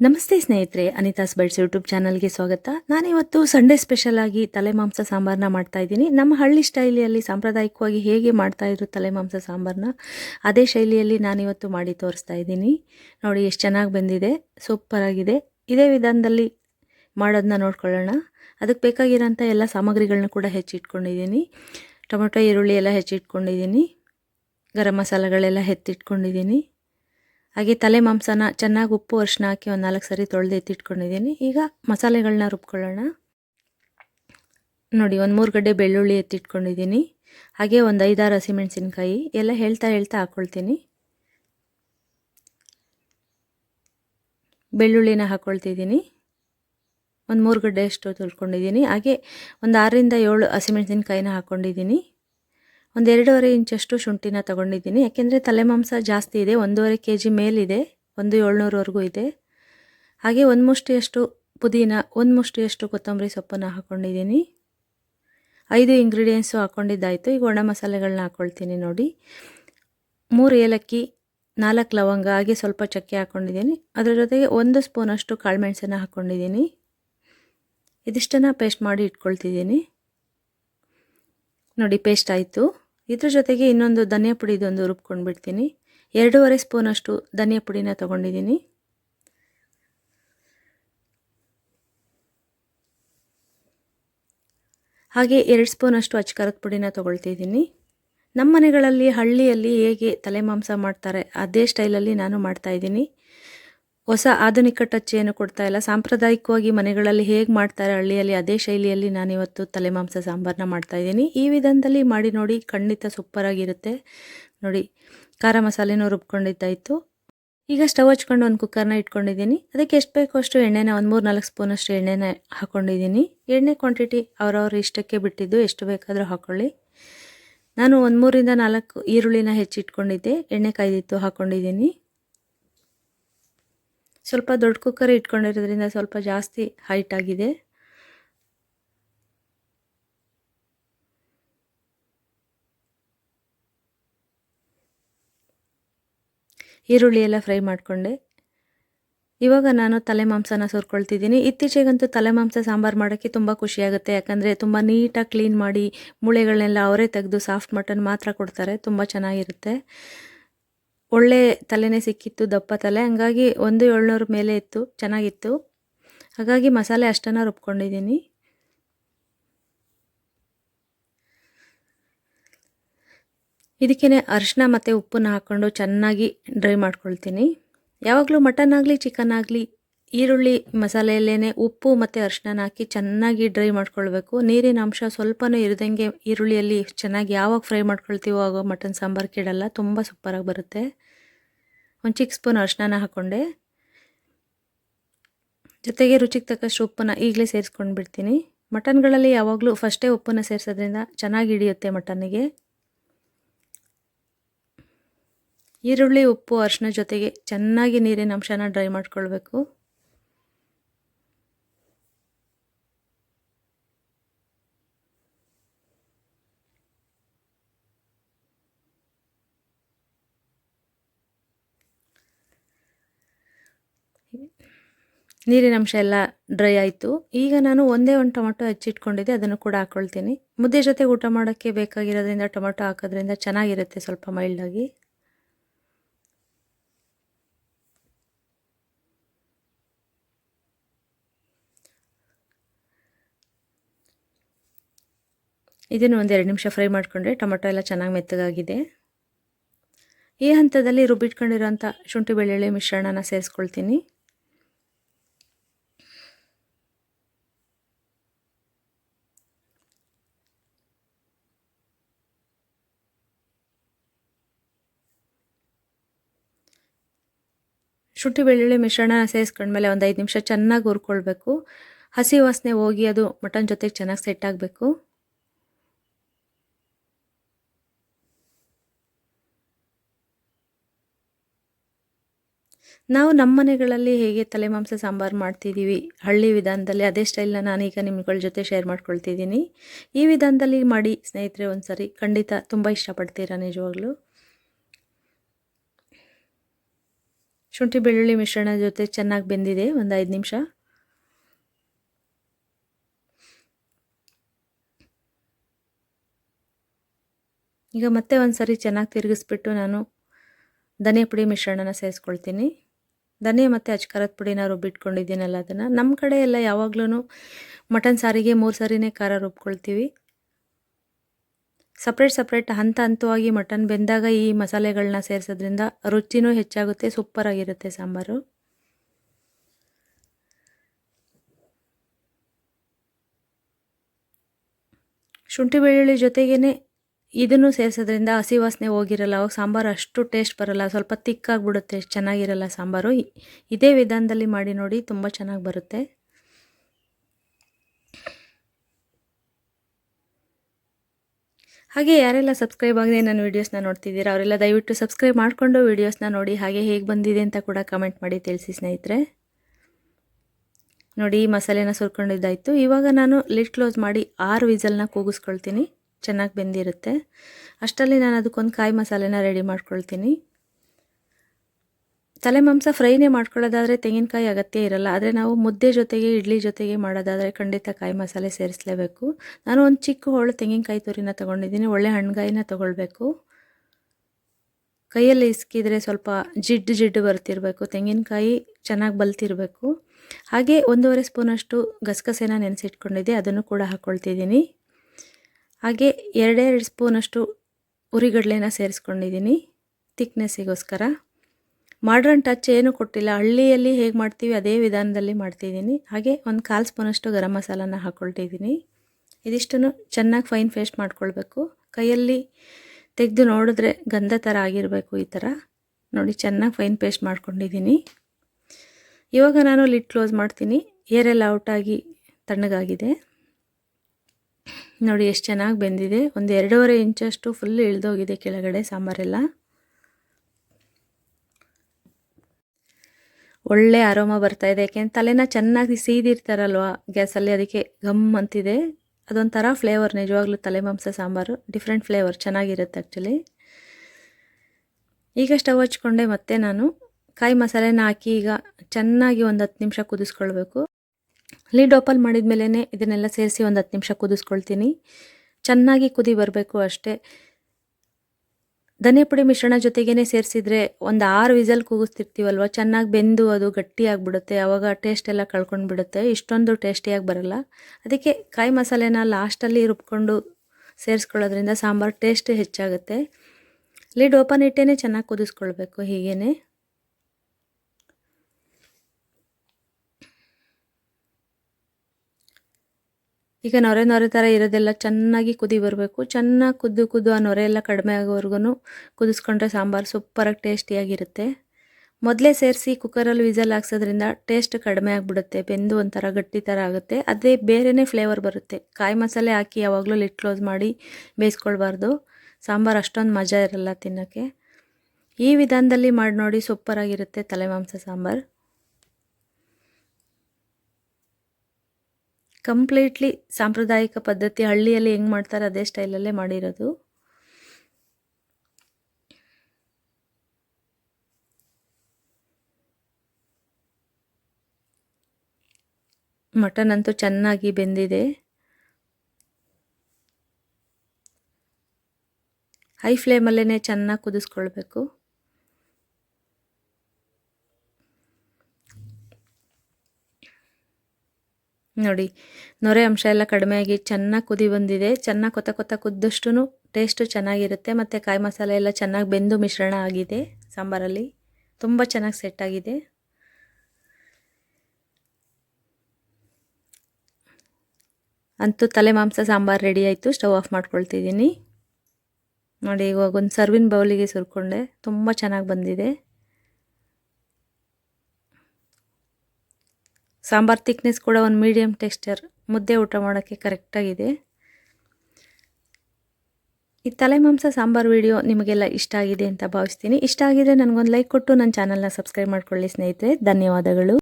ನಮಸ್ತೆ ಸ್ನೇಹಿತರೆ, ಅನಿತಾಸ್ bites YouTube ಚಾನಲ್ಗೆ ಸ್ವಾಗತ. ನಾನಿವತ್ತು ಸಂಡೇ ಸ್ಪೆಷಲ್ ಆಗಿ ತಲೆ ಮಾಂಸ ಸಾಂಬಾರನ್ನ ಮಾಡ್ತಾ ಇದ್ದೀನಿ. ನಮ್ಮ ಹಳ್ಳಿ ಸ್ಟೈಲಿಯಲ್ಲಿ ಸಾಂಪ್ರದಾಯಿಕವಾಗಿ ಹೇಗೆ ಮಾಡ್ತಾ ಇದ್ರು ತಲೆ ಮಾಂಸ ಸಾಂಬಾರನ್ನ ಅದೇ ಶೈಲಿಯಲ್ಲಿ ನಾನಿವತ್ತು ಮಾಡಿ ತೋರಿಸ್ತಾ ಇದ್ದೀನಿ. ನೋಡಿ, ಎಷ್ಟು ಚೆನ್ನಾಗಿ ಬಂದಿದೆ. ಸೂಪರ್ ಆಗಿದೆ. ಇದೇ ವಿಧಾನದಲ್ಲಿ ಮಾಡೋದನ್ನ ನೋಡ್ಕೊಳ್ಳೋಣ. ಅದಕ್ಕೆ ಬೇಕಾಗಿರೋಂಥ ಎಲ್ಲ ಸಾಮಗ್ರಿಗಳನ್ನ ಕೂಡ ಹೆಚ್ಚಿಟ್ಕೊಂಡಿದ್ದೀನಿ. ಟೊಮೊಟೊ, ಈರುಳ್ಳಿ ಎಲ್ಲ ಹೆಚ್ಚಿಟ್ಕೊಂಡಿದ್ದೀನಿ. ಗರಂ ಮಸಾಲೆಗಳೆಲ್ಲ ಎತ್ತಿಟ್ಕೊಂಡಿದ್ದೀನಿ ಹಾಗೆ ತಲೆ ಮಾಂಸನ ಚೆನ್ನಾಗಿ ಉಪ್ಪು ಅರಿಶಿನ ಹಾಕಿ ಒಂದು ನಾಲ್ಕು ಸರಿ ತೊಳೆದು ಎತ್ತಿಟ್ಕೊಂಡಿದ್ದೀನಿ. ಈಗ ಮಸಾಲೆಗಳನ್ನ ರುಬ್ಕೊಳ್ಳೋಣ. ನೋಡಿ, ಒಂದು ಮೂರು ಗಡ್ಡೆ ಬೆಳ್ಳುಳ್ಳಿ ಎತ್ತಿಟ್ಕೊಂಡಿದ್ದೀನಿ. ಹಾಗೆ ಒಂದು ಐದಾರು ಹಸಿಮೆಣಸಿನ್ಕಾಯಿ ಎಲ್ಲ ಹೇಳ್ತಾ ಹೇಳ್ತಾ ಹಾಕ್ಕೊಳ್ತೀನಿ ಬೆಳ್ಳುಳ್ಳಿನ ಹಾಕ್ಕೊಳ್ತಿದ್ದೀನಿ ಒಂದು ಮೂರು ಗಡ್ಡೆಯಷ್ಟು ತುಳ್ಕೊಂಡಿದ್ದೀನಿ. ಹಾಗೆ ಒಂದು ಆರರಿಂದ ಏಳು ಹಸಿಮೆಣಸಿನ್ಕಾಯಿನ ಹಾಕ್ಕೊಂಡಿದ್ದೀನಿ ಒಂದು ಎರಡೂವರೆ ಇಂಚಷ್ಟು ಶುಂಠಿನ ತೊಗೊಂಡಿದ್ದೀನಿ. ಯಾಕೆಂದರೆ ತಲೆ ಮಾಂಸ ಜಾಸ್ತಿ ಇದೆ, ಒಂದೂವರೆ ಕೆ ಜಿ ಮೇಲಿದೆ, ಒಂದು ಏಳ್ನೂರವರೆಗೂ ಇದೆ. ಹಾಗೆ ಒಂದು ಮುಷ್ಟಿಯಷ್ಟು ಪುದೀನ, ಒಂದು ಮುಷ್ಟಿಯಷ್ಟು ಕೊತ್ತಂಬರಿ ಸೊಪ್ಪನ್ನು ಹಾಕ್ಕೊಂಡಿದ್ದೀನಿ ಐದು ಇಂಗ್ರೀಡಿಯೆಂಟ್ಸು ಹಾಕ್ಕೊಂಡಿದ್ದಾಯಿತು ಈಗ ಒಣ ಮಸಾಲೆಗಳನ್ನ ಹಾಕ್ಕೊಳ್ತೀನಿ ನೋಡಿ. ಮೂರು ಏಲಕ್ಕಿ, ನಾಲ್ಕು ಲವಂಗ, ಹಾಗೆ ಸ್ವಲ್ಪ ಚಕ್ಕೆ ಹಾಕ್ಕೊಂಡಿದ್ದೀನಿ ಅದರ ಜೊತೆಗೆ ಒಂದು ಸ್ಪೂನಷ್ಟು ಕಾಳುಮೆಣಸನ್ನು ಹಾಕ್ಕೊಂಡಿದ್ದೀನಿ ಇದಿಷ್ಟನ್ನು ಪೇಸ್ಟ್ ಮಾಡಿ ಇಟ್ಕೊಳ್ತಿದ್ದೀನಿ. ನೋಡಿ ಪೇಸ್ಟ್ ಆಯಿತು. ಇದ್ರ ಜೊತೆಗೆ ಇನ್ನೊಂದು ಧನಿಯಾ ಪುಡಿದೊಂದು ರುಬ್ಕೊಂಡು ಬಿಡ್ತೀನಿ ಎರಡೂವರೆ ಸ್ಪೂನಷ್ಟು ಧನಿಯಾ ಪುಡಿನ ತೊಗೊಂಡಿದ್ದೀನಿ. ಹಾಗೆ ಎರಡು ಸ್ಪೂನಷ್ಟು ಅಚ್ಕಾರದ ಪುಡಿನ ತೊಗೊಳ್ತಿದ್ದೀನಿ. ನಮ್ಮ ಮನೆಗಳಲ್ಲಿ ಹಳ್ಳಿಯಲ್ಲಿ ಹೇಗೆ ತಲೆ ಮಾಂಸ ಮಾಡ್ತಾರೆ, ಅದೇ ಸ್ಟೈಲಲ್ಲಿ ನಾನು ಮಾಡ್ತಾಯಿದ್ದೀನಿ ಹೊಸ ಆಧುನಿಕ ಟಚ್ ಏನು ಕೊಡ್ತಾ ಇಲ್ಲ. ಸಾಂಪ್ರದಾಯಿಕವಾಗಿ ಮನೆಗಳಲ್ಲಿ ಹೇಗೆ ಮಾಡ್ತಾರೆ ಹಳ್ಳಿಯಲ್ಲಿ, ಅದೇ ಶೈಲಿಯಲ್ಲಿ ನಾನಿವತ್ತು ತಲೆ ಮಾಂಸ ಸಾಂಬಾರನ್ನ ಮಾಡ್ತಾಯಿದ್ದೀನಿ ಈ ವಿಧಾನದಲ್ಲಿ ಮಾಡಿ ನೋಡಿ, ಖಂಡಿತ ಸೂಪರಾಗಿರುತ್ತೆ ನೋಡಿ, ಖಾರ ಮಸಾಲೆನೂ ರುಬ್ಕೊಂಡಿದ್ದಾಯಿತು ಈಗ ಸ್ಟವ್ ಹಚ್ಕೊಂಡು ಒಂದು ಕುಕ್ಕರ್ನ ಇಟ್ಕೊಂಡಿದ್ದೀನಿ. ಅದಕ್ಕೆ ಎಷ್ಟು ಬೇಕೋ ಅಷ್ಟು ಎಣ್ಣೆನ, ಒಂದು ಮೂರು ನಾಲ್ಕು ಸ್ಪೂನಷ್ಟು ಎಣ್ಣೆನ ಹಾಕ್ಕೊಂಡಿದ್ದೀನಿ ಎಣ್ಣೆ ಕ್ವಾಂಟಿಟಿ ಅವರವ್ರ ಇಷ್ಟಕ್ಕೆ ಬಿಟ್ಟಿದ್ದು, ಎಷ್ಟು ಬೇಕಾದರೂ ಹಾಕ್ಕೊಳ್ಳಿ ನಾನು ಒಂದು ಮೂರಿಂದ ನಾಲ್ಕು ಈರುಳ್ಳಿನ ಹೆಚ್ಚಿಟ್ಕೊಂಡಿದ್ದೆ. ಎಣ್ಣೆ ಕಾಯ್ದಿತ್ತು ಹಾಕ್ಕೊಂಡಿದ್ದೀನಿ ಸ್ವಲ್ಪ ದೊಡ್ಡ ಕುಕ್ಕರ್ ಇಟ್ಕೊಂಡಿರೋದ್ರಿಂದ ಸ್ವಲ್ಪ ಜಾಸ್ತಿ ಹೈಟ್ ಆಗಿದೆ. ಈರುಳ್ಳಿ ಎಲ್ಲ ಫ್ರೈ ಮಾಡಿಕೊಂಡೆ. ಇವಾಗ ನಾನು ತಲೆ ಮಾಂಸನ ಸುರ್ಕೊಳ್ತಿದ್ದೀನಿ. ಇತ್ತೀಚೆಗಂತೂ ತಲೆ ಮಾಂಸ ಸಾಂಬಾರು ಮಾಡೋಕ್ಕೆ ತುಂಬ ಖುಷಿಯಾಗುತ್ತೆ. ಯಾಕಂದರೆ ತುಂಬ ನೀಟಾಗಿ ಕ್ಲೀನ್ ಮಾಡಿ ಮೂಳೆಗಳನ್ನೆಲ್ಲ ಅವರೇ ತೆಗೆದು ಸಾಫ್ಟ್ ಮಟನ್ ಮಾತ್ರ ಕೊಡ್ತಾರೆ. ತುಂಬ ಚೆನ್ನಾಗಿರುತ್ತೆ. ಒಳ್ಳೆ ತಲೆನೇ ಸಿಕ್ಕಿತ್ತು, ದಪ್ಪ ತಲೆ. ಹಂಗಾಗಿ ಒಂದು ಏಳ್ನೂರು ಮೇಲೆ ಇತ್ತು ಚೆನ್ನಾಗಿತ್ತು. ಹಾಗಾಗಿ ಮಸಾಲೆ ಅಷ್ಟನ್ನು ರುಬ್ಕೊಂಡಿದ್ದೀನಿ. ಇದಕ್ಕೇ ಅರಿಶಿನ ಮತ್ತು ಉಪ್ಪನ್ನ ಹಾಕ್ಕೊಂಡು ಚೆನ್ನಾಗಿ ಡ್ರೈ ಮಾಡ್ಕೊಳ್ತೀನಿ. ಯಾವಾಗಲೂ ಮಟನ್ ಆಗಲಿ, ಚಿಕನ್ ಆಗಲಿ, ಈರುಳ್ಳಿ ಮಸಾಲೆಯಲ್ಲೇ ಉಪ್ಪು ಮತ್ತು ಅರಿಶಿನ ಹಾಕಿ ಚೆನ್ನಾಗಿ ಡ್ರೈ ಮಾಡ್ಕೊಳ್ಬೇಕು. ನೀರಿನ ಅಂಶ ಸ್ವಲ್ಪನೂ ಇರದಂಗೆ ಈರುಳ್ಳಿಯಲ್ಲಿ ಚೆನ್ನಾಗಿ ಯಾವಾಗ ಫ್ರೈ ಮಾಡ್ಕೊಳ್ತೀವೋ ಆಗೋ ಮಟನ್ ಸಾಂಬಾರು ಕೆಡಲ್ಲ ತುಂಬ ಸೂಪರಾಗಿ ಬರುತ್ತೆ. ಒಂದು ಚಿಕ್ಕ ಸ್ಪೂನ್ ಅರ್ಶಿನ ಹಾಕ್ಕೊಂಡೆ ಜೊತೆಗೆ ರುಚಿಗೆ ತಕ್ಕಷ್ಟು ಉಪ್ಪನ್ನು ಈಗಲೇ ಸೇರಿಸ್ಕೊಂಡು ಬಿಡ್ತೀನಿ ಮಟನ್ಗಳಲ್ಲಿ ಯಾವಾಗಲೂ ಫಸ್ಟೇ ಉಪ್ಪನ್ನು ಸೇರಿಸೋದ್ರಿಂದ ಚೆನ್ನಾಗಿ ಹಿಡಿಯುತ್ತೆ ಮಟನ್ನಿಗೆ ಈರುಳ್ಳಿ, ಉಪ್ಪು ಅರಿಶಿನ ಜೊತೆಗೆ ಚೆನ್ನಾಗಿ ನೀರಿನ ಅಂಶನ ಡ್ರೈ ಮಾಡ್ಕೊಳ್ಬೇಕು. ನೀರಿನ ಅಂಶ ಎಲ್ಲ ಡ್ರೈ ಆಯಿತು. ಈಗ ನಾನು ಒಂದೇ ಒಂದು ಟೊಮೊಟೊ ಹೆಚ್ಚಿಟ್ಕೊಂಡಿದ್ದೆ, ಅದನ್ನು ಕೂಡ ಹಾಕ್ಕೊಳ್ತೀನಿ ಮುದ್ದೆ ಜೊತೆ ಊಟ ಮಾಡೋಕ್ಕೆ ಬೇಕಾಗಿರೋದ್ರಿಂದ ಟೊಮೊಟೊ ಹಾಕೋದ್ರಿಂದ ಚೆನ್ನಾಗಿರುತ್ತೆ ಸ್ವಲ್ಪ ಮೈಲ್ಡಾಗಿ ಇದನ್ನು ಒಂದು ಎರಡು ನಿಮಿಷ ಫ್ರೈ ಮಾಡಿಕೊಂಡ್ರೆ ಟೊಮೊಟೊ ಎಲ್ಲ ಚೆನ್ನಾಗಿ ಮೆತ್ತಗಾಗಿದೆ. ಈ ಹಂತದಲ್ಲಿ ರುಬ್ಬಿಟ್ಕೊಂಡಿರೋಂಥ ಶುಂಠಿ ಬೆಳ್ಳುಳ್ಳಿ ಮಿಶ್ರಣನ ಸೇರಿಸ್ಕೊಳ್ತೀನಿ. ಶುಂಠಿ ಬೆಳ್ಳುಳ್ಳಿ ಮಿಶ್ರಣ ಸೇರಿಸ್ಕೊಂಡ್ಮೇಲೆ ಒಂದು ಐದು ನಿಮಿಷ ಚೆನ್ನಾಗಿ ಹುರ್ಕೊಳ್ಬೇಕು. ಹಸಿ ವಾಸನೆ ಹೋಗಿ ಅದು ಮಟನ್ ಜೊತೆಗೆ ಚೆನ್ನಾಗಿ ಸೆಟ್ ಆಗಬೇಕು. ನಾವು ನಮ್ಮ ಮನೆಗಳಲ್ಲಿ ಹೇಗೆ ತಲೆ ಮಾಂಸ ಸಾಂಬಾರು ಮಾಡ್ತಿದ್ದೀವಿ ಹಳ್ಳಿ ವಿಧಾನದಲ್ಲಿ ಅದೇ ಸ್ಟೈಲ್ನ ನಾನೀಗ ನಿಮ್ಗಳ ಜೊತೆ ಶೇರ್ ಮಾಡ್ಕೊಳ್ತಿದ್ದೀನಿ ಈ ವಿಧಾನದಲ್ಲಿ ಮಾಡಿ ಸ್ನೇಹಿತರೆ ಒಂದು ಖಂಡಿತ ತುಂಬ ಇಷ್ಟಪಡ್ತೀರಾ ನಿಜವಾಗ್ಲೂ? ಶುಂಠಿ ಬೆಳ್ಳುಳ್ಳಿ ಮಿಶ್ರಣ ಜೊತೆ ಚೆನ್ನಾಗಿ ಬೆಂದಿದೆ, ಒಂದು ಐದು ನಿಮಿಷ. ಈಗ ಮತ್ತೆ ಒಂದು ಸರಿ ಚೆನ್ನಾಗಿ ತಿರುಗಿಸ್ಬಿಟ್ಟು ನಾನು ಧನಿಯಾ ಪುಡಿ ಮಿಶ್ರಣನ ಸೇರಿಸ್ಕೊಳ್ತೀನಿ. ಧನಿಯಾ ಮತ್ತು ಅಚ್ಕಾರದ ಪುಡಿನ ರುಬ್ಬಿಟ್ಕೊಂಡಿದ್ದೀನಲ್ಲ ಅದನ್ನು. ನಮ್ಮ ಕಡೆ ಎಲ್ಲ ಯಾವಾಗ್ಲೂ ಮಟನ್ ಸಾರಿಗೆ ಮೂರು ಸರಿನೇ ಖಾರ ರುಬ್ಕೊಳ್ತೀವಿ. ಸಪ್ರೇಟ್ ಸಪ್ರೇಟ್ ಹಂತ ಹಂತವಾಗಿ ಮಟನ್ ಬೆಂದಾಗ ಈ ಮಸಾಲೆಗಳನ್ನ ಸೇರಿಸೋದ್ರಿಂದ ರುಚಿನೂ ಹೆಚ್ಚಾಗುತ್ತೆ ಸೂಪರಾಗಿರುತ್ತೆ ಸಾಂಬಾರು. ಶುಂಠಿ ಬೆಳ್ಳುಳ್ಳಿ ಜೊತೆಗೇ ಇದನ್ನು ಸೇರಿಸೋದ್ರಿಂದ ಹಸಿ ವಾಸನೆ ಹೋಗಿರಲ್ಲ, ಅವಾಗ ಸಾಂಬಾರು ಅಷ್ಟು ಟೇಸ್ಟ್ ಬರಲ್ಲ, ಸ್ವಲ್ಪ ತಿಕ್ಕಾಗ್ಬಿಡುತ್ತೆ ಚೆನ್ನಾಗಿರಲ್ಲ ಸಾಂಬಾರು. ಇದೇ ವಿಧಾನದಲ್ಲಿ ಮಾಡಿ ನೋಡಿ, ತುಂಬ ಚೆನ್ನಾಗಿ ಬರುತ್ತೆ. ಹಾಗೆ ಯಾರೆಲ್ಲ ಸಬ್ಸ್ಕ್ರೈಬ್ ಆಗದೆ ನನ್ನ ವೀಡಿಯೋಸ್ನ ನೋಡ್ತಿದ್ದೀರಾ, ಅವರೆಲ್ಲ ದಯವಿಟ್ಟು ಸಬ್ಸ್ಕ್ರೈಬ್ ಮಾಡಿಕೊಂಡು ವೀಡಿಯೋಸ್ನ ನೋಡಿ, ಹಾಗೆ ಹೇಗೆ ಬಂದಿದೆ ಅಂತ ಕೂಡ ಕಮೆಂಟ್ ಮಾಡಿ ತಿಳಿಸಿ ಸ್ನೇಹಿತರೆ. ನೋಡಿ, ಈ ಮಸಾಲೆನ ಸುರ್ಕೊಂಡಿದ್ದಾಯಿತು. ಇವಾಗ ನಾನು ಲಿಡ್ ಕ್ಲೋಸ್ ಮಾಡಿ ಆರು ವಿಸಲ್ನ ಕೂಗಿಸ್ಕೊಳ್ತೀನಿ. ಚೆನ್ನಾಗಿ ಬೆಂದಿರುತ್ತೆ. ಅಷ್ಟರಲ್ಲಿ ನಾನು ಅದಕ್ಕೊಂದು ಕಾಯಿ ಮಸಾಲೆನ ರೆಡಿ ಮಾಡ್ಕೊಳ್ತೀನಿ. ತಲೆ ಮಾಂಸ ಫ್ರೈನೇ ಮಾಡ್ಕೊಳ್ಳೋದಾದರೆ ತೆಂಗಿನಕಾಯಿ ಅಗತ್ಯ ಇರಲ್ಲ. ಆದರೆ ನಾವು ಮುದ್ದೆ ಜೊತೆಗೆ, ಇಡ್ಲಿ ಜೊತೆಗೆ ಮಾಡೋದಾದರೆ ಖಂಡಿತ ಕಾಯಿ ಮಸಾಲೆ ಸೇರಿಸಲೇಬೇಕು. ನಾನು ಒಂದು ಚಿಕ್ಕ ಹೋಳು ತೆಂಗಿನಕಾಯಿ ತುರಿನ ತೊಗೊಂಡಿದ್ದೀನಿ. ಒಳ್ಳೆ ಹಣ್ಣುಗಾಯಿನ ತೊಗೊಳ್ಬೇಕು. ಕೈಯಲ್ಲಿ ಇಸ್ಕಿದ್ರೆ ಸ್ವಲ್ಪ ಜಿಡ್ಡು ಜಿಡ್ಡು ಬರ್ತಿರಬೇಕು. ತೆಂಗಿನಕಾಯಿ ಚೆನ್ನಾಗಿ ಬಲ್ತಿರಬೇಕು. ಹಾಗೆ ಒಂದೂವರೆ ಸ್ಪೂನಷ್ಟು ಗಸಗಸೆನ ನೆನೆಸಿಟ್ಕೊಂಡಿದ್ದೆ. ಅದನ್ನು ಕೂಡ ಹಾಕ್ಕೊಳ್ತಿದ್ದೀನಿ ಹಾಗೆ ಎರಡೆರಡು ಸ್ಪೂನಷ್ಟು ಉರಿಗಡಲೆನ ಸೇರಿಸ್ಕೊಂಡಿದ್ದೀನಿ. ತಿಕ್ನೆಸ್ಸಿಗೋಸ್ಕರ ಮಾಡ್ರನ್ ಟಚ್ ಏನು ಕೊಟ್ಟಿಲ್ಲ. ಹಳ್ಳಿಯಲ್ಲಿ ಹೇಗೆ ಮಾಡ್ತೀವಿ ಅದೇ ವಿಧಾನದಲ್ಲಿ ಮಾಡ್ತಿದ್ದೀನಿ. ಹಾಗೆ ಒಂದು ಕಾಲು ಸ್ಪೂನಷ್ಟು ಗರಂ ಮಸಾಲನ ಹಾಕ್ಕೊಳ್ತಿದ್ದೀನಿ ಇದಿಷ್ಟನ್ನು ಚೆನ್ನಾಗಿ ಫೈನ್ ಪೇಸ್ಟ್ ಮಾಡ್ಕೊಳ್ಬೇಕು. ಕೈಯಲ್ಲಿ ತೆಗೆದು ನೋಡಿದ್ರೆ ಗಂಧ ಥರ ಆಗಿರಬೇಕು ಈ ಥರ ನೋಡಿ, ಚೆನ್ನಾಗಿ ಫೈನ್ ಪೇಸ್ಟ್ ಮಾಡ್ಕೊಂಡಿದ್ದೀನಿ. ಇವಾಗ ನಾನು ಲಿಡ್ ಕ್ಲೋಸ್ ಮಾಡ್ತೀನಿ. ಏರೆಲ್ಲ ಔಟಾಗಿ ತಣ್ಣಗಾಗಿದೆ. ನೋಡಿ, ಎಷ್ಟು ಚೆನ್ನಾಗಿ ಬೆಂದಿದೆ. ಒಂದು ಎರಡೂವರೆ ಇಂಚಷ್ಟು ಫುಲ್ ಇಳ್ದೋಗಿದೆ ಕೆಳಗಡೆ ಸಾಂಬಾರೆಲ್ಲ. ಒಳ್ಳೆ ಆರೋಮ ಬರ್ತಾ ಇದೆ. ಯಾಕೆಂದ್ರೆ ತಲೆನ ಚೆನ್ನಾಗಿ ಸೀದಿರ್ತಾರಲ್ವ ಗ್ಯಾಸಲ್ಲಿ? ಅದಕ್ಕೆ ಗಮ್ ಅಂತಿದೆ. ಅದೊಂಥರ ಫ್ಲೇವರ್ ನಿಜವಾಗ್ಲೂ ತಲೆ ಮಾಂಸ ಸಾಂಬಾರು. ಡಿಫ್ರೆಂಟ್ ಫ್ಲೇವರ್ ಚೆನ್ನಾಗಿರುತ್ತೆ ಆ್ಯಕ್ಚುಲಿ ಈಗ ಸ್ಟವ್ ಹಚ್ಕೊಂಡೆ ಮತ್ತೆ ನಾನು ಕಾಯಿ ಮಸಾಲೆನ ಹಾಕಿ ಈಗ ಚೆನ್ನಾಗಿ ಒಂದು ಹತ್ತು ನಿಮಿಷ ಕುದಿಸ್ಕೊಳ್ಬೇಕು. ಲೀಡ್ ಓಪನ್ ಮಾಡಿದ ಇದನ್ನೆಲ್ಲ ಸೇರಿಸಿ ಒಂದು ಹತ್ತು ನಿಮಿಷ ಕುದಿಸ್ಕೊಳ್ತೀನಿ. ಚೆನ್ನಾಗಿ ಕುದಿ ಬರಬೇಕು ಅಷ್ಟೇ. ಧನಿಯಾ ಪುಡಿ ಮಿಶ್ರಣ ಜೊತೆಗೇನೆ ಸೇರಿಸಿದ್ರೆ ಒಂದು ಆರು ವಿಸಲ್ ಕೂಗಿಸ್ತಿರ್ತೀವಲ್ವ? ಚೆನ್ನಾಗಿ ಬೆಂದು ಅದು ಗಟ್ಟಿಯಾಗಿಬಿಡುತ್ತೆ ಆವಾಗ ಟೇಸ್ಟ್ ಎಲ್ಲ ಕಳ್ಕೊಂಡು ಬಿಡುತ್ತೆ. ಇಷ್ಟೊಂದು ಟೇಸ್ಟಿಯಾಗಿ ಬರಲ್ಲ. ಅದಕ್ಕೆ ಕಾಯಿ ಮಸಾಲೆನ ಲಾಸ್ಟಲ್ಲಿ ರುಬ್ಕೊಂಡು ಸೇರಿಸ್ಕೊಳ್ಳೋದ್ರಿಂದ ಸಾಂಬಾರು ಟೇಸ್ಟ್ ಹೆಚ್ಚಾಗುತ್ತೆ. ಲೀಡ್ ಓಪನ್ ಇಟ್ಟೇ ಚೆನ್ನಾಗಿ ಕುದಿಸ್ಕೊಳ್ಬೇಕು ಹೀಗೇ ಈಗ ನೊರೆ ನೊರೆ ಥರ ಇರೋದೆಲ್ಲ ಚೆನ್ನಾಗಿ ಕುದಿ ಬರಬೇಕು. ಚೆನ್ನಾಗಿ ಕುದ್ದು ಕುದ್ದು ಆ ನೊರೆ ಎಲ್ಲ ಕಡಿಮೆ ಆಗೋವರೆಗೂ ಕುದಿಸ್ಕೊಂಡ್ರೆ ಸಾಂಬಾರು ಸೂಪರಾಗಿ ಟೇಸ್ಟಿಯಾಗಿರುತ್ತೆ. ಮೊದಲೇ ಸೇರಿಸಿ ಕುಕ್ಕರಲ್ಲಿ ವಿಸಲ್ ಹಾಕ್ಸೋದ್ರಿಂದ ಟೇಸ್ಟ್ ಕಡಿಮೆ ಆಗಿಬಿಡುತ್ತೆ. ಬೆಂದು ಒಂಥರ ಗಟ್ಟಿ ಥರ ಆಗುತ್ತೆ. ಅದೇ ಬೇರೆಯೇ ಫ್ಲೇವರ್ ಬರುತ್ತೆ. ಕಾಯಿ ಮಸಾಲೆ ಹಾಕಿ ಯಾವಾಗಲೂ ಲಿಟ್ ಕ್ಲೋಸ್ ಮಾಡಿ ಬೇಯಿಸ್ಕೊಳ್ಬಾರ್ದು. ಸಾಂಬಾರು ಅಷ್ಟೊಂದು ಮಜಾ ಇರಲ್ಲ ತಿನ್ನೋಕ್ಕೆ. ಈ ವಿಧಾನದಲ್ಲಿ ಮಾಡಿ ನೋಡಿ ಸೂಪರಾಗಿರುತ್ತೆ ತಲೆ ಮಾಂಸ ಸಾಂಬಾರು. ಕಂಪ್ಲೀಟ್ಲಿ ಸಾಂಪ್ರದಾಯಿಕ ಪದ್ಧತಿ ಹಳ್ಳಿಯಲ್ಲಿ ಹೆಂಗೆ ಮಾಡ್ತಾರೆ ಅದೇ ಸ್ಟೈಲಲ್ಲೇ ಮಾಡಿರೋದು. ಮಟನ್ ಅಂತೂ ಚೆನ್ನಾಗಿ ಬೆಂದಿದೆ. ಹೈ ಫ್ಲೇಮಲ್ಲೇ ಚೆನ್ನಾಗಿ ಕುದಿಸ್ಕೊಳ್ಬೇಕು. ನೋಡಿ, ನೊರೆ ಅಂಶ ಎಲ್ಲ ಕಡಿಮೆಯಾಗಿ ಚೆನ್ನಾಗಿ ಕುದಿ ಬಂದಿದೆ. ಚೆನ್ನಾಗಿ ಕೊತ್ತ ಕೊತ್ತ ಕುದ್ದಷ್ಟು ಟೇಸ್ಟು ಚೆನ್ನಾಗಿರುತ್ತೆ. ಮತ್ತು ಕಾಯಿ ಮಸಾಲೆ ಎಲ್ಲ ಚೆನ್ನಾಗಿ ಬೆಂದು ಮಿಶ್ರಣ ಆಗಿದೆ ಸಾಂಬಾರಲ್ಲಿ. ತುಂಬ ಚೆನ್ನಾಗಿ ಸೆಟ್ ಆಗಿದೆ. ಅಂತೂ ತಲೆ ಮಾಂಸ ಸಾಂಬಾರು ರೆಡಿ ಆಯಿತು. ಸ್ಟವ್ ಆಫ್ ಮಾಡ್ಕೊಳ್ತಿದ್ದೀನಿ. ನೋಡಿ, ಇವಾಗ ಒಂದು ಸರ್ವಿನ ಬೌಲಿಗೆ ಸುರ್ಕೊಂಡೆ. ತುಂಬ ಚೆನ್ನಾಗಿ ಬಂದಿದೆ. ಸಾಂಬಾರ್ ತಿಕ್ನೆಸ್ ಕೂಡ ಒಂದು ಮೀಡಿಯಮ್ ಟೆಕ್ಸ್ಚರ್ ಮುದ್ದೆ ಊಟ ಮಾಡೋಕ್ಕೆ ಕರೆಕ್ಟಾಗಿದೆ ಈ ತಲೆ ಮಾಂಸ ಸಾಂಬಾರು ವಿಡಿಯೋ ನಿಮಗೆಲ್ಲ ಇಷ್ಟ ಆಗಿದೆ ಅಂತ ಭಾವಿಸ್ತೀನಿ. ಇಷ್ಟ ಆಗಿದ್ರೆ ನನಗೊಂದು ಲೈಕ್ ಕೊಟ್ಟು ನನ್ನ ಚಾನಲ್ನ ಸಬ್ಸ್ಕ್ರೈಬ್ ಮಾಡ್ಕೊಳ್ಳಿ ಸ್ನೇಹಿತರೆ. ಧನ್ಯವಾದಗಳು.